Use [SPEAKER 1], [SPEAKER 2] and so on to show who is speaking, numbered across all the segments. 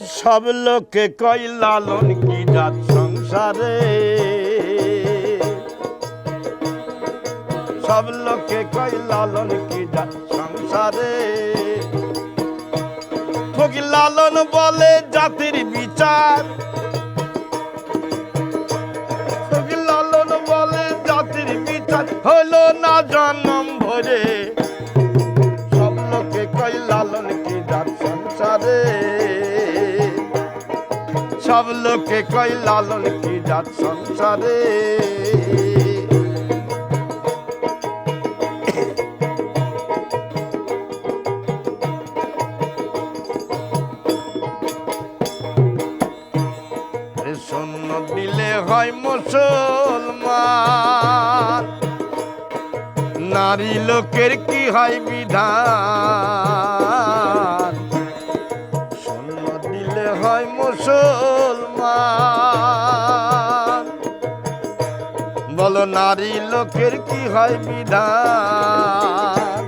[SPEAKER 1] সব লোকে কই লালন কি জাত সংসারে? সব লোকে কই লালন কি জাত সংসারে? ফকি লালন বলে জাতির বিচার। লালন বলে জাতির বিচার। হলো না জন্ম ভরে। সব লোকে কই লালন কি জাত সংসারে? সব লোকে কই লালন কি জাত সংসারে? শূন্য দিলে হয় মুসলমান। নারী লোকের কি হয় বিধান? শূন্য দিলে হয় মুসলমান। বলো, নারী লোকের কি হয় বিধান?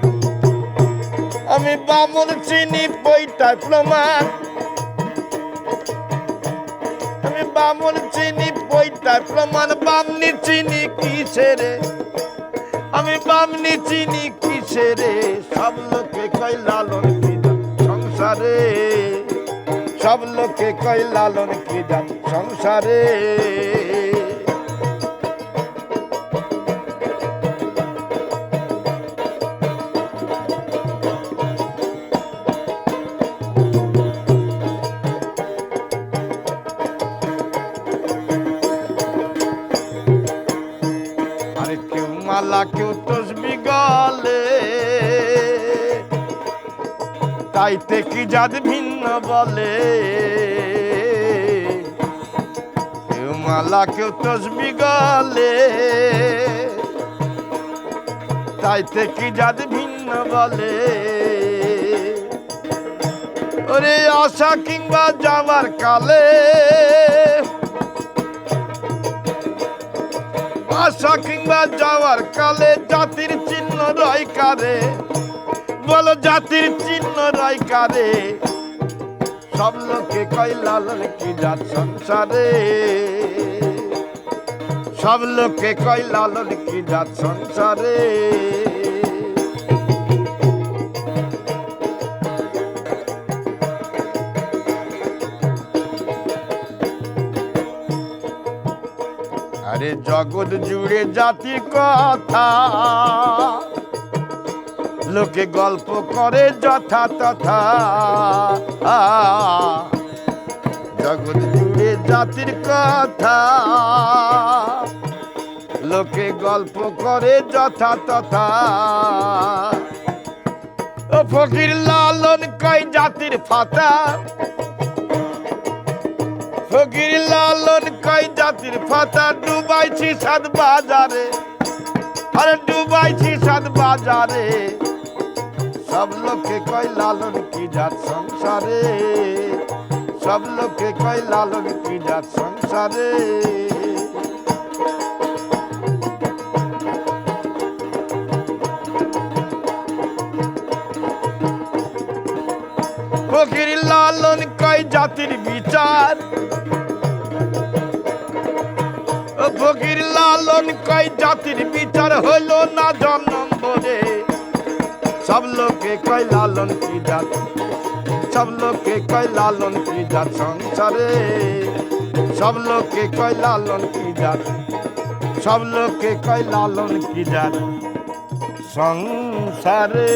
[SPEAKER 1] আমি বামন চিনি বইটায় প্রমাণ। আমি বামন চিনি বইটায় প্রমাণ। বামনি চিনি কিসেরে আমি বামনি চিনি কিসেরে সব লোকে কই লালন কি সংসারে। সব লোকে কই লালন কি সংসারে। কেউ মালা, কেউ তসবি গলে। তাইতে কি জাত ভিন্ন বলে? কেউ মালা, কেউ তসবি গলে। তাইতে কি জাত ভিন্ন বলে? ওরে আশা কিংবা যাবার কালে আশা কিংবা যাওয়ার কালে জাতির চিহ্ন রয় কারে বলো জাতির চিহ্ন রয় কারে সব লোকে কয়লাল কি জাত সংসারে? সব লোকে কয়লাল কি জাত সংসারে? আরে জগৎ জুড়ে জাতি কথা। লোকে গল্প করে যথা তথা। জগৎ জুড়ে জাতির কথা। লোকে গল্প করে যথা তথা। ফকির লালন কই জাতির ফাতা ফকির লালন কই জাতির ফাতা ডুবাইছি সাত বাজারে। আরে ডুবাইছি সাত বাজারে। সব লোকে কই লালন কি জাত সংসারে? সব লোকে কই লালন কি জাত সংসারে? ফকির লালন কই জাতির বিচার। ফকির লালন কই জাতির বিচার হইল না জন্ম বলে সব লোকে কই লালন কি জাত? সব লোকে কই লালন কি জাত সংসারে? সব লোকে কই লালন কি জাত? সব লোকে কই লালন কি জাত সংসারে?